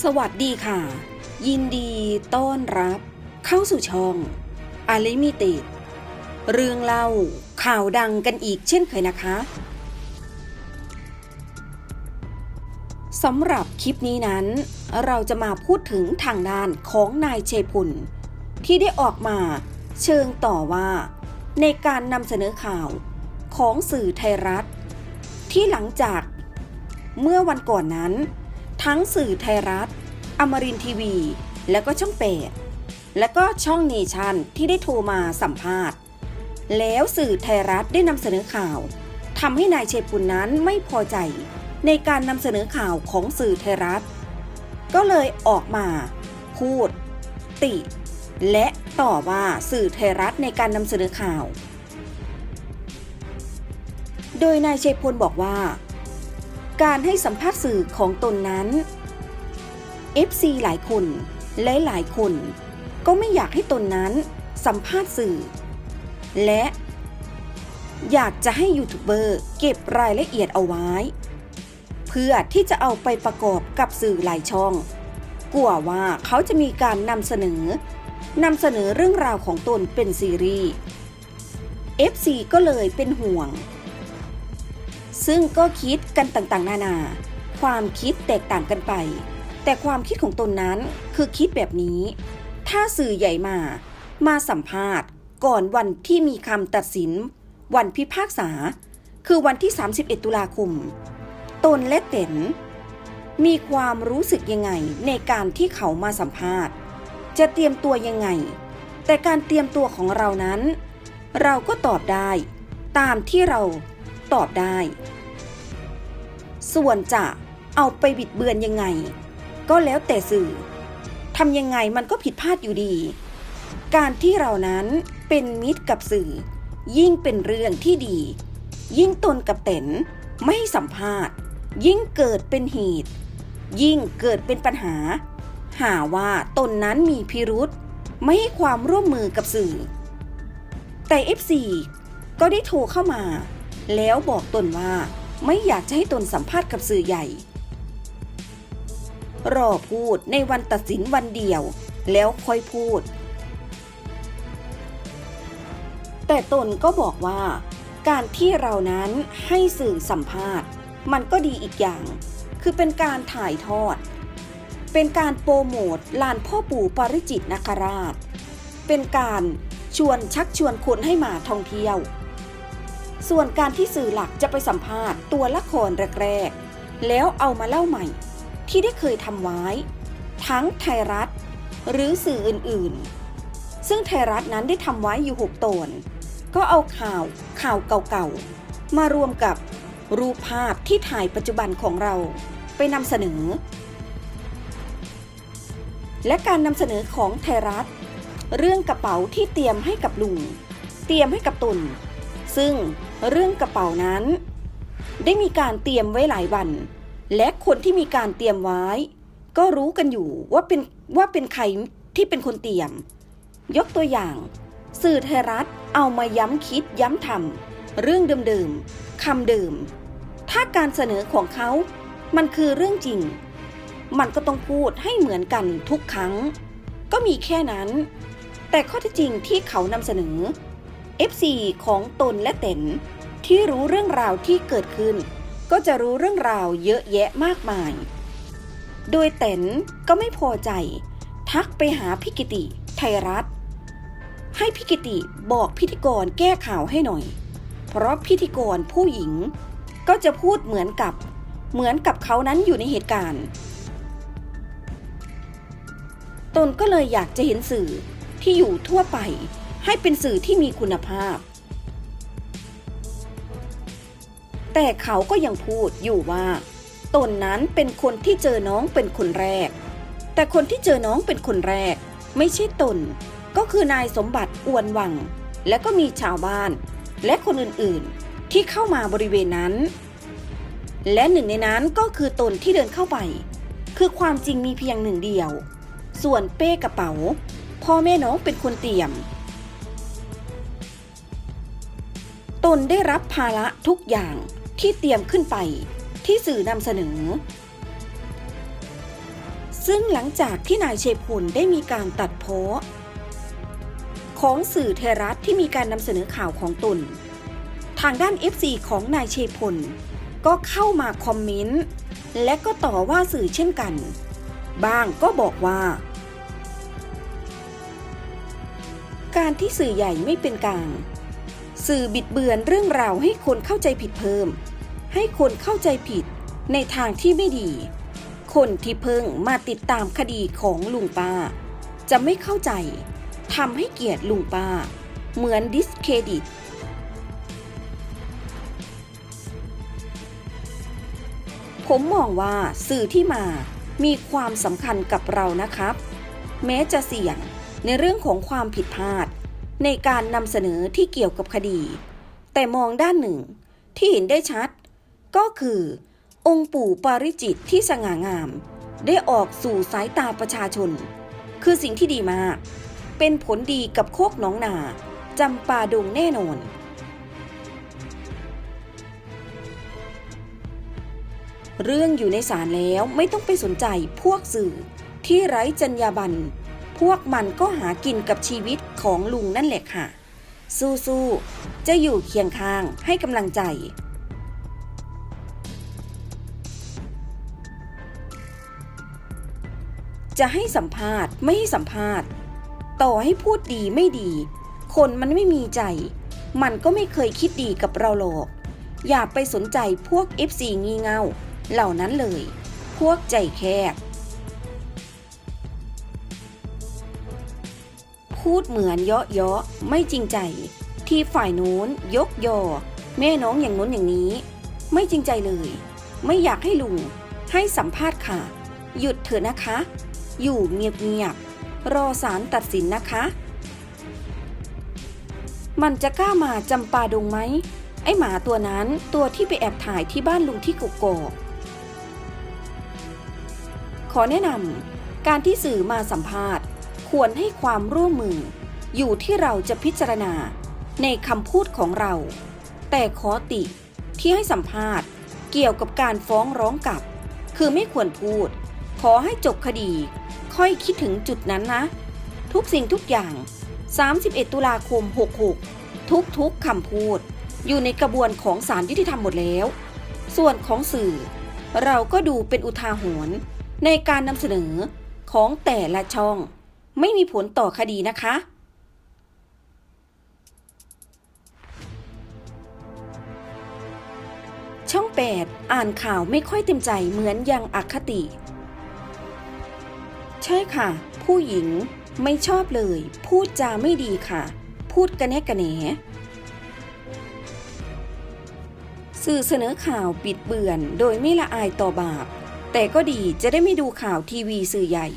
สวัสดีค่ะ ยินดีต้อนรับ เข้าสู่ช่องอาลิมิติเรื่องเล่าข่าวดังกันอีกเช่นเคยนะคะสำหรับคลิปนี้นั้น เราจะมาพูดถึงทางด้านของนายเชพุนที่ได้ออกมาเชิงต่อว่า ในการนำเสนอข่าวของสื่อไทยรัฐ ที่หลังจากเมื่อวันก่อนนั้น ทั้งสื่อไทยรัฐ อมรินทีวี และก็ช่องเปดและก็ช่องเนชั่นที่ได้โทรมาสัมภาษณ์ แล้วสื่อไทยรัฐได้นำเสนอข่าวทำให้นายเชปุนนั้นไม่พอใจในการนำเสนอข่าวของสื่อไทยรัฐ ก็เลยออกมา พูด ติ และต่อว่าสื่อไทยรัฐในการนำเสนอข่าว โดยนายเชยพลบอกว่า การให้สัมภาษณ์สื่อของตนนั้น FC หลายคนและหลายคนก็ไม่อยากให้ตนนั้นสัมภาษณ์สื่อ และอยากจะให้ยูทูบเบอร์เก็บรายละเอียดเอาไว้ เพื่อที่จะเอาไปประกอบกับสื่อหลายช่อง กลัวว่าเขาจะมีการนำเสนอนำเสนอเรื่องราวของตนเป็นซีรีส์ FC ก็เลยเป็นห่วง ซึ่งก็คิดกันต่างๆ นานา ความคิดแตกต่างกันไป แต่ความคิดของตนนั้นคือคิดแบบนี้ ถ้าสื่อใหญ่มา มาสัมภาษณ์ ก่อนวันที่มีคำตัดสิน วันพิพากษา คือวันที่ 31 ตุลาคม ตนและเต๋นมีความรู้สึกยังไงในการที่เขามาสัมภาษณ์ จะเตรียมตัวยังไง แต่การเตรียมตัวของเรานั้น เราก็ตอบได้ ตามที่เราตอบได้ ส่วนจะเอาไปบิดเบือนยังไง ก็แล้วแต่สื่อทำยังไงมันก็ผิดพลาดอยู่ดี การที่เรานั้นเป็นมิตรกับสื่อ ยิ่งเป็นเรื่องที่ดี ยิ่งตนกับเต๋นไม่สัมภาษณ์ ยิ่งเกิดเป็นเหตุ ยิ่งเกิดเป็นปัญหา หาว่าตนนั้นมีพิรุษไม่ให้ความร่วมมือกับสื่อ แต่ F4 ก็ได้โทรเข้ามา แล้วบอกตนว่า ไม่อยากจะให้ตนสัมภาษณ์กับสื่อใหญ่ รอพูดในวันตัดสินวันเดียว แล้วค่อยพูด แต่ตนก็บอกว่า การที่เรานั้นให้สื่อสัมภาษณ์ มันก็ดีอีกอย่าง คือเป็นการถ่ายทอด เป็นการโปรโมทลานพ่อปู่ปาริจิตนาคราช เป็นการชวนชักชวนคนให้มาท่องเที่ยว ส่วนการที่สื่อหลักจะไปสัมภาษณ์ตัวละครแรกๆ แล้วเอามาเล่าใหม่ ที่ได้เคยทำไว้ ทั้งไทยรัฐ หรือสื่ออื่นๆ ซึ่งไทยรัฐนั้นได้ทำไว้อยู่ 6 ตอน ก็เอาข่าวข่าวเก่าๆ มารวมกับรูปภาพที่ถ่ายปัจจุบันของเราไปนำเสนอ และการนำเสนอของไทยรัฐ เรื่องกระเป๋าที่เตรียมให้กับลุง เตรียมให้กับตน ซึ่งเรื่องกระเป๋านั้น ได้มีการเตรียมไว้หลายวัน และคนที่มีการเตรียมไว้ ก็รู้กันอยู่ว่าเป็นว่าเป็นใครที่เป็นคนเตรียม ยกตัวอย่าง สื่อไทยรัฐเอามาย้ำคิดย้ำทำเรื่องเดิมๆคำเดิม ถ้าการเสนอของเขามันคือเรื่องจริง มันก็ต้องพูดให้เหมือนกันทุกครั้ง ก็มีแค่นั้น แต่ข้อเท็จจริงที่เขานำเสนอ FC ของตนและเต็นที่รู้เรื่องราวที่เกิดขึ้น ก็จะรู้เรื่องราวเยอะแยะมากมาย โดยเต็นก็ไม่พอใจ ทักไปหาพิกิติไทยรัฐ ให้พิกิติบอกพิธีกรแก้ข่าวให้หน่อย เพราะพิธีกรผู้หญิง ก็จะพูดเหมือนกับเหมือนกับเขานั้นอยู่ในเหตุการณ์ ตนก็เลยอยากจะเห็นสื่อที่อยู่ทั่วไป ให้เป็นสื่อที่มีคุณภาพ แต่เขาก็ยังพูดอยู่ว่าตนนั้นเป็นคนที่เจอน้องเป็นคนแรก แต่คนที่เจอน้องเป็นคนแรก ไม่ใช่ตน ก็คือนายสมบัติอ้วนวัง และก็มีชาวบ้าน และคนอื่นๆ ที่เข้ามาบริเวณนั้น และหนึ่งในนั้นก็คือตนที่เดินเข้าไป คือความจริงมีเพียงหนึ่งเดียว ส่วนเป้กระเป๋า พ่อแม่น้องเป็นคนเตรียม ตนได้รับภาระทุกอย่างที่เตรียมขึ้นไปที่สื่อนำเสนอ ซึ่งหลังจากที่นายเชยพลได้มีการตัดโพสของสื่อเทรัฐที่มีการนำเสนอข่าวของตน ทางด้าน FC ของนายเชพลก็เข้ามาคอมเมนต์และก็ต่อว่าสื่อเช่นกัน บ้างก็บอกว่า การที่สื่อใหญ่ไม่เป็นกลาง สื่อบิดเบือนเรื่องราวให้คนเข้าใจผิดเพิ่ม ให้คนเข้าใจผิดในทางที่ไม่ดี คนที่เพิ่งมาติดตามคดีของลุงป้า จะไม่เข้าใจทำให้เกียรติลุงป้า เหมือนดิสเครดิตผมมองว่าสื่อที่มามีความสำคัญกับเรานะครับ แม้จะเสี่ยงในเรื่องของความผิดพลาด ในการนำเสนอที่เกี่ยวกับคดี แต่มองด้านหนึ่งที่เห็นได้ชัด ก็คือ องค์ปู่ปาริจิตที่สง่างาม ได้ออกสู่สายตาประชาชน คือสิ่งที่ดีมาก เป็นผลดีกับโคกหนองนาจำปาดงแน่นอนเรื่องอยู่ในศาลแล้วไม่ต้องไปสนใจพวกสื่อที่ไร้จรรยาบรรณ พวกมันก็หากินกับชีวิตของลุงนั่นแหละค่ะ สู้ๆ จะอยู่เคียงข้างให้กำลังใจ จะให้สัมภาษณ์ไม่ให้สัมภาษณ์ ต่อให้พูดดีไม่ดี คนมันไม่มีใจ มันก็ไม่เคยคิดดีกับเราหรอก อย่าไปสนใจพวก FC งีเง่าเหล่านั้นเลย พวกใจแคบ พูดเหมือนเยาะเยาะไม่จริงใจ ที่ฝ่ายโน้นยกยอ แม่น้องอย่างโน้นอย่างนี้ ไม่จริงใจเลย ไม่อยากให้ลุงให้สัมภาษณ์ค่ะ หยุดเถอะนะคะ อยู่เงียบๆรอศาลตัดสินนะคะ มันจะกล้ามาจำปาดงไหมไอหมาตัวนั้นตัวที่ไปแอบถ่ายที่บ้านลุงที่กกอกขอแนะนำการที่สื่อมาสัมภาษณ์ ควรให้ความร่วมมือ อยู่ที่เราจะพิจารณาในคำพูดของเรา แต่ขอติที่ให้สัมภาษณ์เกี่ยวกับการฟ้องร้องกลับ คือไม่ควรพูด ขอให้จบคดี ค่อยคิดถึงจุดนั้นนะ ทุกสิ่งทุกอย่าง 31 ตุลาคม 66 ทุกๆคำพูด อยู่ในกระบวนของศาลยุติธรรมหมดแล้ว ส่วนของสื่อ เราก็ดูเป็นอุทาหรณ์ในการนำเสนอของแต่ละช่อง ไม่มีผลต่อคดีนะคะ ช่อง 8 อ่านข่าวไม่ค่อยเต็มใจเหมือนยังอคติ ใช่ค่ะ ผู้หญิงไม่ชอบเลย พูดจาไม่ดีค่ะ พูดกระแนะกระแหนสื่อเสนอข่าวปิดเบือนโดยไม่ละอายต่อบาป แต่ก็ดีจะได้ไม่ดูข่าวทีวีสื่อใหญ่